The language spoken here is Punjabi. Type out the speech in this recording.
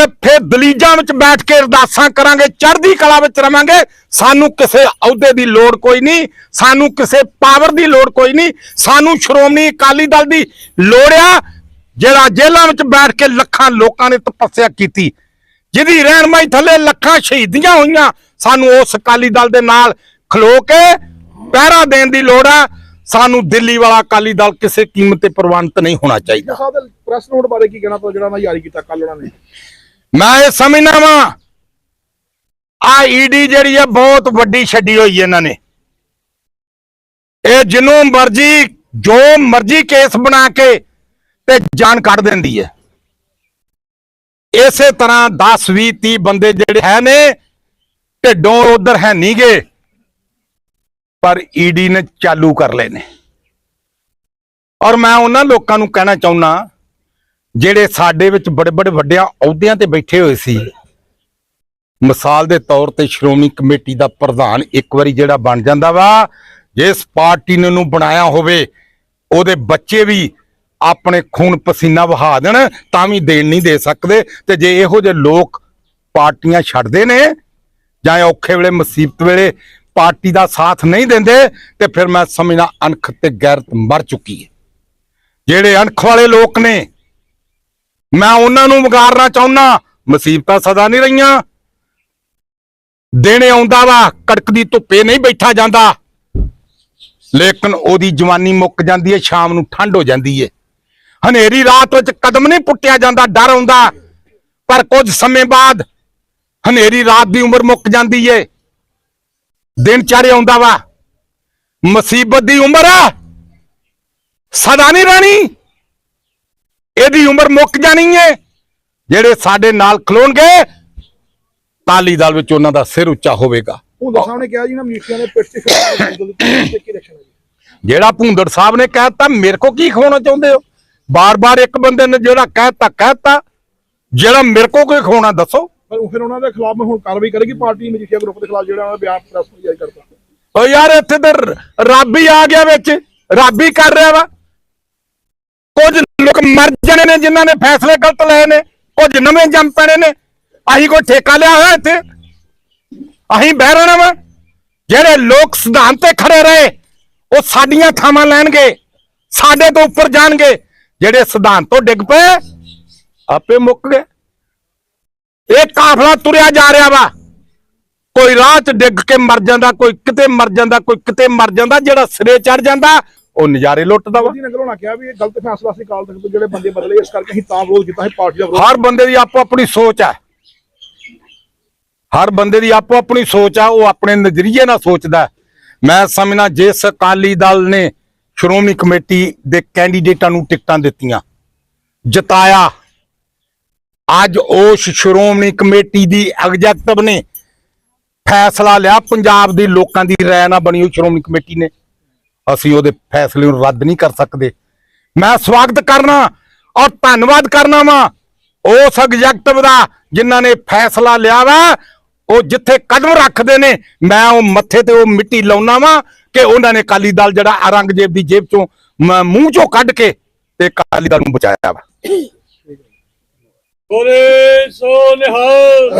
ਤੇ ਫਿਰ ਦਲੀਜਾਂ ਵਿੱਚ ਬੈਠ ਕੇ ਅਰਦਾਸਾਂ ਕਰਾਂਗੇ, ਚੜ੍ਹਦੀ ਕਲਾ ਵਿੱਚ ਰਵਾਂਗੇ। ਸਾਨੂੰ ਕਿਸੇ ਅਹੁਦੇ ਦੀ ਲੋੜ ਕੋਈ ਨਹੀਂ, ਸਾਨੂੰ ਕਿਸੇ ਪਾਵਰ ਦੀ ਲੋੜ ਕੋਈ ਨਹੀਂ, ਸਾਨੂੰ ਸ਼੍ਰੋਮਣੀ ਅਕਾਲੀ ਦਲ ਦੀ ਲੋੜ ਆ, ਜਿਹੜਾ ਜੇਲ੍ਹਾਂ ਵਿੱਚ ਬੈਠ ਕੇ ਲੱਖਾਂ ਲੋਕਾਂ ਨੇ ਤਪੱਸਿਆ ਕੀਤੀ। ਜਿਹਦੀ ਰਹਿਨਮਾਈ ਥੱਲੇ ਲੱਖਾਂ ਸ਼ਹੀਦੀਆਂ ਹੋਈਆਂ, ਸਾਨੂੰ ਉਸ ਅਕਾਲੀ ਦਲ ਦੇ ਨਾਲ ਖਲੋ ਕੇ ਪਹਿਰਾ ਦੇਣ ਦੀ ਲੋੜ ਆ। ਸਾਨੂੰ ਦਿੱਲੀ ਵਾਲਾ ਅਕਾਲੀ ਦਲ ਕਿਸੇ ਕੀਮਤ ਤੇ ਪ੍ਰਵਾਨਿਤ ਨਹੀਂ ਹੋਣਾ ਚਾਹੀਦਾ। ਸਾਹਿਬ ਪ੍ਰੈਸ ਨੋਟ ਬਾਰੇ ਕੀ ਕਹਿਣਾ ਤੋਂ ਜਿਹੜਾ ਉਹਨਾਂ ਜਾਰੀ ਕੀਤਾ ਕੱਲ ਉਹਨਾਂ ਨੇ? ਮੈਂ ਇਹ ਸਮਝਦਾ ਵਾਂ, ਆ ਈਡੀ ਜਿਹੜੀ ਹੈ ਬਹੁਤ ਵੱਡੀ ਛੱਡੀ ਹੋਈ ਇਹਨਾਂ ਨੇ। ਇਹ ਜਿਹਨੂੰ ਮਰਜ਼ੀ, ਜੋ ਮਰਜ਼ੀ ਕੇਸ ਬਣਾ ਕੇ ਤੇ ਜਾਨ ਕੱਢ ਦਿੰਦੀ ਹੈ ਇਸੇ ਤਰ੍ਹਾਂ 10 20 30 ਬੰਦੇ ਜਿਹੜੇ ਹੈ ਨੇ, ਢਿੱਡੋਂ ਉਧਰ ਹੈ ਨਹੀਂ ਗਏ ਪਰ ਈਡੀ ਨੇ ਚਾਲੂ ਕਰ ਲਏ ਨੇ। ਔਰ ਮੈਂ ਉਹਨਾਂ ਲੋਕਾਂ ਨੂੰ ਕਹਿਣਾ ਚਾਹੁੰਦਾ ਜਿਹੜੇ ਸਾਡੇ ਵਿੱਚ ਬੜੇ ਬੜੇ ਵੱਡਿਆਂ ਅਹੁਦਿਆਂ ਤੇ ਬੈਠੇ ਹੋਏ ਸੀ। ਮਿਸਾਲ ਦੇ ਤੌਰ ਤੇ ਸ਼੍ਰੋਮਣੀ ਕਮੇਟੀ ਦਾ ਪ੍ਰਧਾਨ ਇੱਕ ਵਾਰੀ ਜਿਹੜਾ ਬਣ ਜਾਂਦਾ ਵਾ, ਜਿਸ ਪਾਰਟੀ ਨੇ ਉਹਨੂੰ ਬਣਾਇਆ ਹੋਵੇ, ਉਹਦੇ ਬੱਚੇ ਵੀ ਆਪਣੇ ਖੂਨ ਪਸੀਨਾ ਵਹਾ ਦੇਣ, ਤਾਂ ਵੀ ਦੇਣ ਨਹੀਂ ਦੇ ਸਕਦੇ। ਤੇ ਜੇ ਇਹੋ ਜਿਹੇ ਲੋਕ ਪਾਰਟੀਆਂ ਛੱਡਦੇ ਨੇ, ਜਾਂ ਔਖੇ ਵੇਲੇ, ਮੁਸੀਬਤ ਵੇਲੇ ਪਾਰਟੀ ਦਾ ਸਾਥ ਨਹੀਂ ਦਿੰਦੇ, ਤੇ ਫਿਰ ਮੈਂ ਸਮਝਣਾ ਅਣਖ ਤੇ ਗੈਰਤ ਮਰ ਚੁੱਕੀ ਹੈ। ਜਿਹੜੇ ਅਣਖ ਵਾਲੇ ਲੋਕ ਨੇ ਮੈਂ ਉਹਨਾਂ ਨੂੰ ਵਿਗਾੜਨਾ ਚਾਹੁੰਦਾ ਮੁਸੀਬਤਾਂ ਸਦਾ ਨਹੀਂ ਰਹੀਆਂ। ਦਿਨ ਆਉਂਦਾ ਵਾ ਕੜਕਦੀ ਧੁੱਪੇ ਨਹੀਂ ਬੈਠਾ ਜਾਂਦਾ। ਲੇਕਿਨ ਉਹਦੀ ਜਵਾਨੀ ਮੁੱਕ ਜਾਂਦੀ ਹੈ ਸ਼ਾਮ ਨੂੰ ਠੰਡ ਹੋ ਜਾਂਦੀ ਹੈ ਹਨੇਰੀ ਰਾਤ ਵਿੱਚ ਕਦਮ ਨਹੀਂ ਪੁੱਟਿਆ ਜਾਂਦਾ, ਡਰ ਆਉਂਦਾ। ਪਰ ਕੁਝ ਸਮੇਂ ਬਾਅਦ ਹਨੇਰੀ ਰਾਤ ਦੀ ਉਮਰ ਮੁੱਕ ਜਾਂਦੀ ਏ। ਦਿਨ ਚਾਰੇ ਆਉਂਦਾ ਵਾ। ਮੁਸੀਬਤ ਦੀ ਉਮਰ ਆ ਸਦਾ ਨਹੀਂ ਰਹਿਣੀ। ਇਹਦੀ ਉਮਰ ਮੁੱਕ ਜਾਣੀ ਏ। ਜਿਹੜੇ ਸਾਡੇ ਨਾਲ ਖਲੋਣਗੇ ਤਾਲੀ ਦਲ ਵਿੱਚ ਉਹਨਾਂ ਦਾ ਸਿਰ ਉੱਚਾ ਹੋਵੇਗਾ। ਉਹ ਸਾਹਿਬ ਨੇ ਕਿਹਾ ਜੀ ਨਾ ਮਨੀਸ਼ੀਆਂ ਨੇ ਪਿੱਠ ਤੇ ਕੀ ਜੀ। ਜਿਹੜਾ ਭੁੰਦੜ ਸਾਹਿਬ ਨੇ ਕਹਿਤਾ ਮੇਰੇ ਕੋ ਕੀ ਖਵਾਉਣਾ ਚਾਹੁੰਦੇ ਹੋ? ਬਾਰ-ਬਾਰ ਇੱਕ ਬੰਦੇ ਨੇ ਜਿਹੜਾ ਕਹਿਤਾ ਕਹਿਤਾ ਜਿਹੜਾ ਮੇਰੇ ਕੋ ਕੋਈ ਖਵਾਉਣਾ ਦੱਸੋ। ਪਰ ਫਿਰ ਉਹਨਾਂ ਦੇ ਖਿਲਾਫ ਮੈਂ ਹੁਣ ਕਾਰਵਾਈ ਕਰੇਗੀ ਪਾਰਟੀ ਮਜੀਠੀਆ ਗਰੁੱਪ ਦੇ ਖਿਲਾਫ ਜਿਹੜਾ ਉਹਨਾਂ ਬਿਆਨ ਪ੍ਰੈਸ ਨੂੰ ਜਾਰੀ ਕਰਤਾ। ਓ ਯਾਰ ਇੱਥੇ ਤੇ ਰੱਬ ਹੀ ਆ ਗਿਆ ਵਿੱਚ ਰੱਬ ਹੀ ਕਰ ਰਿਹਾ ਵਾ। ਕੁਝ ਲੋਕ ਮਰ ਜਾਣੇ ਨੇ ਜਿਨ੍ਹਾਂ ਨੇ ਫੈਸਲੇ ਗਲਤ ਲਏ ਨੇ ਕੁਝ ਨਵੇਂ ਜੰਮ ਪੈਣੇ ਨੇ, ਆਹੀ ਕੋਈ ਠੇਕਾ ਲਿਆ ਹੋਇਆ ਇੱਥੇ? ਆਹੀ ਬਹਿ ਰਹਿਣਾ ਵਾ? ਜਿਹੜੇ ਲੋਕ ਸਿਧਾਂਤ ਤੇ ਖੜੇ ਰਹੇ, ਉਹ ਸਾਡੀਆਂ ਥਾਵਾਂ ਲੈਣਗੇ, ਸਾਡੇ ਤੋਂ ਉੱਪਰ ਜਾਣਗੇ। ਜਿਹੜੇ ਸਿਧਾਂਤ ਤੋਂ ਡਿੱਗ ਪਏ, ਆਪੇ ਮੁੱਕ ਗਏ। ਇਹ ਕਾਫਲਾ ਤੁਰਿਆ ਜਾ ਰਿਹਾ ਵਾ। ਕੋਈ ਰਾਹ 'ਚ ਡਿੱਗ ਕੇ ਮਰ ਜਾਂਦਾ, ਕੋਈ ਕਿਤੇ ਮਰ ਜਾਂਦਾ, ਕੋਈ ਕਿਤੇ ਮਰ ਜਾਂਦਾ, ਜਿਹੜਾ ਸਿਰੇ ਚੜ ਜਾਂਦਾ ਉਹ ਨਜ਼ਾਰੇ ਲੁੱਟਦਾ ਵਾ। ਮੋਦੀ ਨੇ ਘਲੋਣਾ ਕਿਹਾ ਵੀ ਇਹ ਗਲਤ ਫੈਸਲਾ ਸੀ ਕਾਲ ਤੱਕ ਜਿਹੜੇ ਬੰਦੇ ਬਦਲੇ ਇਸ ਕਰਕੇ ਅਸੀਂ ਤਾਂ ਵਿਰੋਧ ਕੀਤਾ ਸੀ ਪਾਰਟੀ ਦਾ ਵਿਰੋਧ ਹਰ ਬੰਦੇ ਦੀ ਆਪੋ ਆਪਣੀ ਸੋਚ ਹੈ। ਹਰ ਬੰਦੇ ਦੀ ਆਪੋ ਆਪਣੀ ਸੋਚ ਆ ਉਹ ਆਪਣੇ ਨਜ਼ਰੀਏ ਨਾਲ ਸੋਚਦਾ। ਮੈਂ ਸਮਝਣਾ ਜਿਸ ਅਕਾਲੀ ਦਲ ਨੇ ਸ਼੍ਰੋਮਣੀ ਕਮੇਟੀ ਦੇ ਕੈਂਡੀਡੇਟਾਂ ਨੂੰ ਟਿਕਟਾਂ ਦਿੱਤੀਆਂ ਜਿਤਾਇਆ। ਅੱਜ ਉਸ ਸ਼੍ਰੋਮਣੀ ਕਮੇਟੀ ਦੀ ਐਗਜ਼ੈਕਟਿਵ ਨੇ ਫੈਸਲਾ ਲਿਆ ਪੰਜਾਬ ਦੇ ਲੋਕਾਂ ਦੀ ਰਾਏ ਨਾਲ ਬਣੀ ਹੋਈ ਸ਼੍ਰੋਮਣੀ ਕਮੇਟੀ ਨੇ। ਅਸੀਂ ਉਹਦੇ ਫੈਸਲੇ ਨੂੰ ਰੱਦ ਨਹੀਂ ਕਰ ਸਕਦੇ। ਮੈਂ ਸਵਾਗਤ ਕਰਨਾ ਔਰ ਧੰਨਵਾਦ ਕਰਨਾ ਵਾ। ਉਸ ਐਗਜ਼ੈਕਟਿਵ ਦਾ ਜਿਨ੍ਹਾਂ ਨੇ ਫੈਸਲਾ ਲਿਆ ਵਾ, ਉਹ ਜਿੱਥੇ ਕਦਮ ਰੱਖਦੇ ਨੇ, ਮੈਂ ਉਹ ਮੱਥੇ ਤੇ ਉਹ ਮਿੱਟੀ ਲਾਉਣਾ ਵਾ ਕਿ ਉਹਨਾਂ ਨੇ ਕਾਲੀ ਦਲ ਜਿਹੜਾ ਔਰੰਗਜ਼ੇਬ ਦੀ ਜੇਬ ਚੋਂ ਮੂੰਹ ਚੋਂ ਕੱਢ ਕੇ ਤੇ ਕਾਲੀ ਦਲ ਨੂੰ ਬਚਾਇਆ ਵਾ। ਬੋਲੇ ਸੋ ਨਿਹਾਲ।